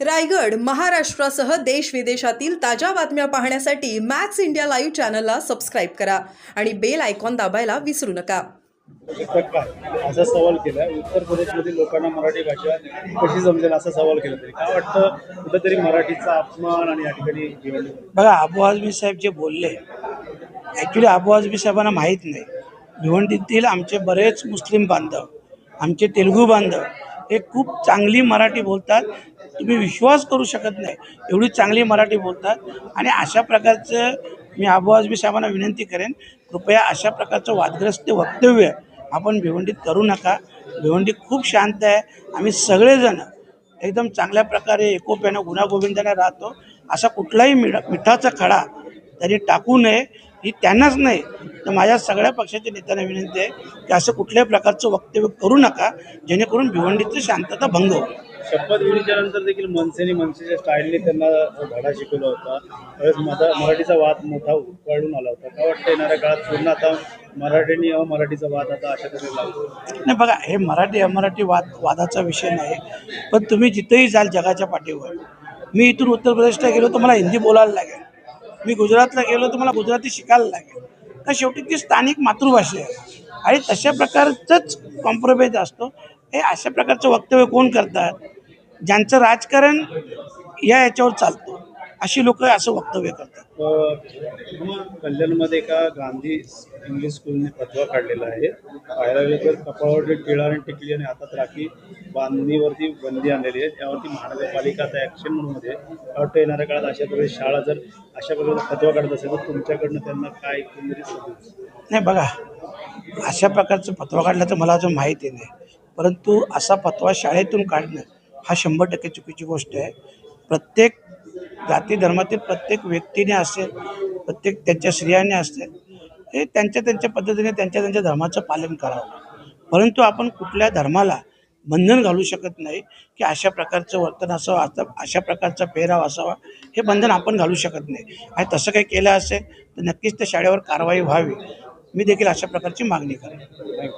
रायगड महाराष्ट्रासह देश विदेशातील ताज्या बातम्या पाहण्यासाठी मॅक्स इंडिया लाईव्ह चॅनलला सबस्क्राईब करा आणि बेल आयकॉन दाबायला विसरू नका. असा सवाल केला. उत्तर प्रदेशमधील लोकांना मराठी भाषा कशी समजेल असा सवाल केला तरी. काय वाटतं? कुठंतरी मराठीचा अपमान आणि या ठिकाणी बघा अबू आझमी साहेब जे बोलले ॲक्च्युली अबू आझमी साहेबांना माहीत नाही. भिवंडीतील आमचे बरेच मुस्लिम बांधव आमचे तेलुगू बांधव हे खूप चांगली मराठी बोलतात. तुम्ही विश्वास करू शकत नाही. एवढी चांगली मराठी बोलतात. आणि अशा प्रकारचं मी आबू आजमी साहेबांना विनंती करेन कृपया अशा प्रकारचं वादग्रस्त वक्तव्य आपण भिवंडीत करू नका. भिवंडी खूप शांत आहे. आम्ही सगळेजण एकदम चांगल्या प्रकारे एकोप्यानं गुणागोविंदाने राहतो. असा कुठलाही मिठा मिठाचा खडा तरी टाकू नये. ही त्यांनाच नाही. तर माझ्या सगळ्या पक्षाच्या नेत्यांना विनंती आहे की असं कुठल्याही प्रकारचं वक्तव्य करू नका जेणेकरून भिवंडीची शांतता भंग होईल. शपथविधीच्या नंतर देखील मनसेने मनसेच्या स्टाईलने त्यांना धडा शिकवला होता त्यावेळेस मधा मराठीचा वाद मोठा उकळून आला होता. काय वाटतं येणाऱ्या काळात पूर्ण आता मराठी आणि अमराठीचा वाद आता अशा तऱ्हेने लागतो नाही बघा हे मराठी अमराठी वाद वादाचा विषय नाही पण तुम्ही जिथेही जाल जगाच्या पाठीवर. मी इथून उत्तर प्रदेशला गेलो तर मला हिंदी बोलायला लागेल. मी गुजरातला गेलो तर मला गुजराती शिकायला लागेल. तर शेवटी ती स्थानिक मातृभाषा आहे. आणि तशा प्रकारचंच कॉम्प्रोमाइज असतो. हे अशा प्रकारचं वक्तव्य कोण करतात? ज्यांचं राजकारण या याच्यावर चालतं. अशी लोक असं वक्तव्य करतात. कल्याणमध्ये एका गांधी इंग्लिश स्कूलने फतवा काढलेला आहे. पायऱ्यावर कपाळावरती टिळा आणि टिकली आणि हातात राखी बांधणीवरती बंदी आणलेली आहे. त्यावरती महानगरपालिका आता ॲक्शन म्हणूनमध्ये वाटतं येणाऱ्या काळात अशा प्रकारे शाळा जर अशा प्रकारचा फतवा काढत असेल तर तुमच्याकडनं त्यांना काय एकंदरीत नाही बघा अशा प्रकारचं फतवा काढला तर मला अजून माहिती नाही. परंतु असा फतवा शाळेतून काढणं हा शंभर टक्के चुकीची गोष्ट आहे. प्रत्येक जाती धर्मातील प्रत्येक व्यक्तीने असेल प्रत्येक त्यांच्या स्त्रियांनी असेल हे त्यांच्या त्यांच्या पद्धतीने त्यांच्या त्यांच्या धर्माचं पालन करावं. परंतु आपण कुठल्या धर्माला बंधन घालू शकत नाही की अशा प्रकारचं वर्तन असावं आता अशा प्रकारचा पेहराव असावा हे बंधन आपण घालू शकत नाही. आणि तसं काही केलं असेल तर नक्कीच त्या शाळेवर कारवाई व्हावी. मी देखील अशा प्रकारची मागणी करेन. थँक्यू